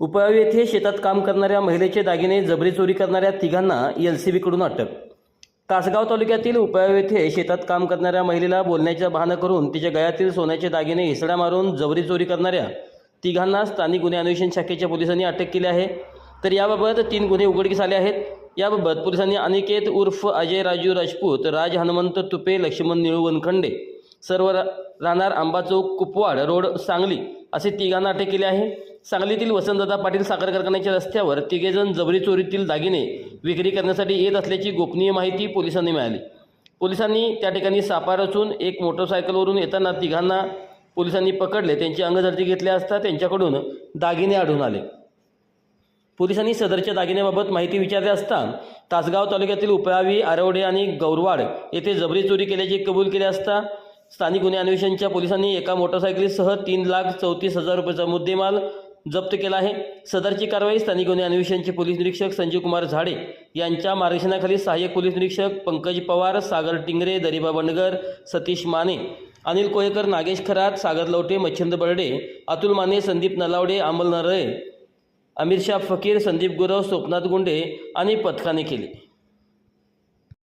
उपयावी येथे शेतात काम करणाऱ्या महिलेचे दागिने जबरी चोरी करणाऱ्या तिघांना एल सी बीकडून अटक. तासगाव तालुक्यातील उपयावी येथे शेतात काम करणाऱ्या महिलेला बोलण्याच्या बहाणं करून तिच्या गळ्यातील सोन्याचे दागिने हिसड्या मारून जबरी चोरी करणाऱ्या तिघांना स्थानिक गुन्हे अन्वेषण शाखेच्या पोलिसांनी अटक केली आहे. तर याबाबत तीन गुन्हे उघडकीस आले आहेत. याबाबत पोलिसांनी अनिकेत उर्फ अजय राजू राजपूत राज हनुमंत तुपे लक्ष्मण निळू वनखंडे सर्व रा- राहणार आंबा चौक कुपवाड रोड सांगली असे तिघांना अटक केली आहे. सांगलीतील वसंतदादा पाटील साखर कारखान्याच्या रस्त्यावर तिघेजण जबरी चोरीतील दागिने विक्री करण्यासाठी येत असल्याची गोपनीय माहिती पोलिसांनी मिळाली. पोलिसांनी त्या ठिकाणी सापा रचून एक मोटरसायकलवरून येताना तिघांना पोलिसांनी पकडले. त्यांची अंगझडती घेतली असता त्यांच्याकडून दागिने आढळून आले. पोलिसांनी सदरच्या दागिन्याबाबत माहिती विचारली असता तासगाव तालुक्यातील उपयावी आरवडे आणि गौरवाड येथे जबरी चोरी केल्याचे कबूल केले असता स्थानिक गुन्हे अन्वेषणच्या पोलिसांनी एका मोटरसायकलीसह तीन लाख चौतीस हजार रुपयाचा मुद्देमाल जप्त केला आहे. सदरची कारवाई स्थानिक गुन्हे अन्वेषणचे पोलीस निरीक्षक संजीव कुमार झाडे यांच्या मार्गदर्शनाखाली सहाय्यक पोलीस निरीक्षक पंकज पवार सागर टिंगरे दरिबा बंडगर सतीश माने अनिल कोयेकर नागेश खरात सागर लवटे मच्छिंद बर्डे अतुल माने संदीप नलावडे अमल नरळे अमीर शाह फकीर संदीप गुरव सोपनाथ गुंडे आणि पथकाने केली.